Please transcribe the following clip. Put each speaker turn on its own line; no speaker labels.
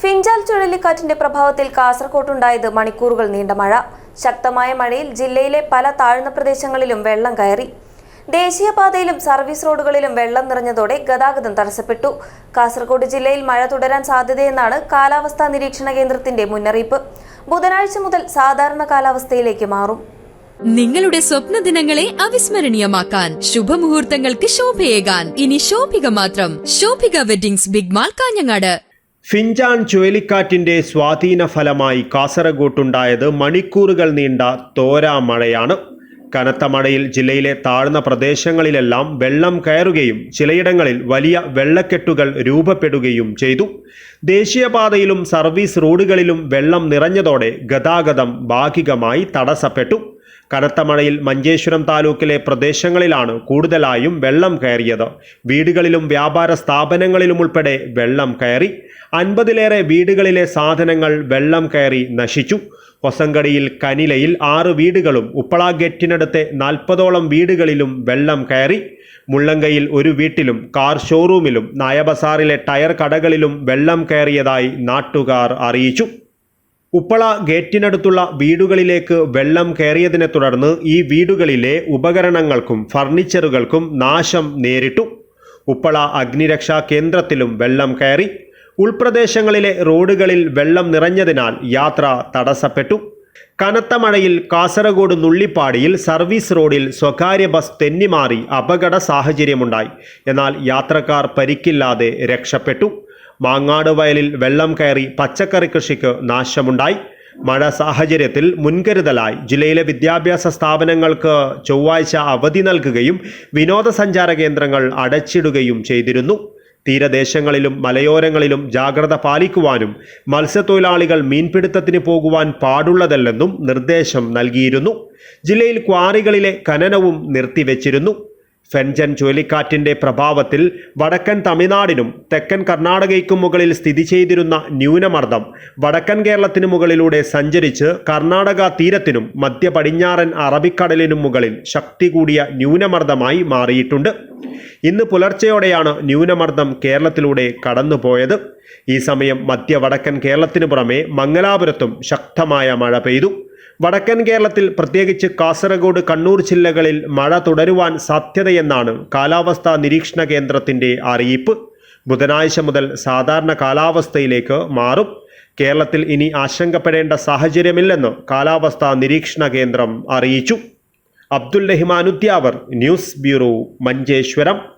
ഫിഞ്ചാൽ ചുഴലിക്കാറ്റിന്റെ പ്രഭാവത്തിൽ കാസർകോട്ടുണ്ടായത് മണിക്കൂറുകൾ നീണ്ട മഴ. ശക്തമായ മഴയിൽ ജില്ലയിലെ പല താഴ്ന്ന പ്രദേശങ്ങളിലും വെള്ളം കയറി. ദേശീയപാതയിലും സർവീസ് റോഡുകളിലും വെള്ളം നിറഞ്ഞതോടെ ഗതാഗതം തടസ്സപ്പെട്ടു. കാസർഗോഡ് ജില്ലയിൽ മഴ തുടരാൻ സാധ്യതയെന്നാണ് കാലാവസ്ഥാ നിരീക്ഷണ കേന്ദ്രത്തിന്റെ മുന്നറിയിപ്പ്. ബുധനാഴ്ച മുതൽ സാധാരണ കാലാവസ്ഥയിലേക്ക് മാറും.
നിങ്ങളുടെ സ്വപ്ന ദിനങ്ങളെ അവിസ്മരണീയമാക്കാൻ ശുഭമുഹൂർത്തങ്ങൾക്ക് ശോഭയേകാൻ. ഇനി ശോഭിക മാത്രം. Shobhika weddings big mall Kanhangad.
ഫിഞ്ചാൻ ചുഴലിക്കാറ്റിന്റെ സ്വാധീന ഫലമായി കാസർഗോട്ടുണ്ടായത് മണിക്കൂറുകൾ നീണ്ട തോരാ മഴയാണ്. കനത്ത മഴയിൽ ജില്ലയിലെ താഴ്ന്ന പ്രദേശങ്ങളിലെല്ലാം വെള്ളം കയറുകയും ചിലയിടങ്ങളിൽ വലിയ വെള്ളക്കെട്ടുകൾ രൂപപ്പെടുകയും ചെയ്തു. ദേശീയപാതയിലും സർവീസ് റോഡുകളിലും വെള്ളം നിറഞ്ഞതോടെ ഗതാഗതം ഭാഗികമായി തടസ്സപ്പെട്ടു. കനത്ത മഴയിൽ മഞ്ചേശ്വരം താലൂക്കിലെ പ്രദേശങ്ങളിലാണ് കൂടുതലായും വെള്ളം കയറിയത്. വീടുകളിലും വ്യാപാര സ്ഥാപനങ്ങളിലും ഉൾപ്പെടെ വെള്ളം കയറി. അൻപതിലേറെ വീടുകളിലെ സാധനങ്ങൾ വെള്ളം കയറി നശിച്ചു. കൊസങ്കടിയിൽ കനിലയിൽ ആറ് വീടുകളും ഉപ്പള ഗേറ്റിനടുത്തെ നാൽപ്പതോളം വീടുകളിലും വെള്ളം കയറി. മുള്ളങ്കയിൽ ഒരു വീട്ടിലും കാർ ഷോറൂമിലും നായബസാറിലെ ടയർ കടകളിലും വെള്ളം കയറിയതായി നാട്ടുകാർ അറിയിച്ചു. ഉപ്പള ഗേറ്റിനടുത്തുള്ള വീടുകളിലേക്ക് വെള്ളം കയറിയതിനെ തുടർന്ന് ഈ വീടുകളിലെ ഉപകരണങ്ങൾക്കും ഫർണിച്ചറുകൾക്കും നാശം നേരിട്ടു. ഉപ്പള അഗ്നിരക്ഷാ കേന്ദ്രത്തിലും വെള്ളം കയറി. ഉൾപ്രദേശങ്ങളിലെ റോഡുകളിൽ വെള്ളം നിറഞ്ഞതിനാൽ യാത്ര തടസ്സപ്പെട്ടു. കനത്ത മഴയിൽ കാസർഗോഡ് നുള്ളിപ്പാടിയിൽ സർവീസ് റോഡിൽ സ്വകാര്യ ബസ് തെന്നിമാറി അപകട സാഹചര്യമുണ്ടായി. എന്നാൽ യാത്രക്കാർ പരിക്കില്ലാതെ രക്ഷപ്പെട്ടു. മാങ്ങാട് വയലിൽ വെള്ളം കയറി പച്ചക്കറി കൃഷിക്ക് നാശമുണ്ടായി. മഴ സാഹചര്യത്തിൽ മുൻകരുതലായി. ജില്ലയിലെ വിദ്യാഭ്യാസ സ്ഥാപനങ്ങൾക്ക് ചൊവ്വാഴ്ച അവധി നൽകുകയും വിനോദസഞ്ചാര കേന്ദ്രങ്ങൾ അടച്ചിടുകയും ചെയ്തിരുന്നു. തീരദേശങ്ങളിലും മലയോരങ്ങളിലും ജാഗ്രത പാലിക്കുവാനും മത്സ്യത്തൊഴിലാളികൾ മീൻപിടുത്തത്തിന് പോകുവാൻ പാടുള്ളതല്ലെന്നും നിർദ്ദേശം നൽകിയിരുന്നു. ജില്ലയിൽ ക്വാറികളിലെ ഖനനവും നിർത്തിവെച്ചിരുന്നു. ഫെൻജൻ ചുഴലിക്കാറ്റിന്റെ പ്രഭാവത്തിൽ വടക്കൻ തമിഴ്നാടിനും തെക്കൻ കർണാടകയ്ക്കും മുകളിൽ സ്ഥിതി ചെയ്തിരുന്ന ന്യൂനമർദ്ദം വടക്കൻ കേരളത്തിനു മുകളിലൂടെ സഞ്ചരിച്ച് കർണാടക തീരത്തിനും മധ്യ പടിഞ്ഞാറൻ അറബിക്കടലിനും മുകളിൽ ശക്തി കൂടിയ ന്യൂനമർദ്ദമായി മാറിയിട്ടുണ്ട്. ഇന്ന് പുലർച്ചെയോടെയാണ് ന്യൂനമർദ്ദം കേരളത്തിലൂടെ കടന്നുപോയത്. ഈ സമയം മധ്യ വടക്കൻ കേരളത്തിനു പുറമെ മംഗലാപുരത്തും ശക്തമായ മഴ പെയ്തു. വടക്കൻ കേരളത്തിൽ പ്രത്യേകിച്ച് കാസർഗോഡ് കണ്ണൂർ ജില്ലകളിൽ മഴ തുടരുവാൻ സാധ്യതയെന്നാണ് കാലാവസ്ഥാ നിരീക്ഷണ കേന്ദ്രത്തിന്റെ അറിയിപ്പ്. ബുധനാഴ്ച മുതൽ സാധാരണ കാലാവസ്ഥയിലേക്ക് മാറും. കേരളത്തിൽ ഇനി ആശങ്കപ്പെടേണ്ട സാഹചര്യമില്ലെന്ന് കാലാവസ്ഥാ നിരീക്ഷണ കേന്ദ്രം അറിയിച്ചു. Abdul Rahiman news bureau Manjeshwaram.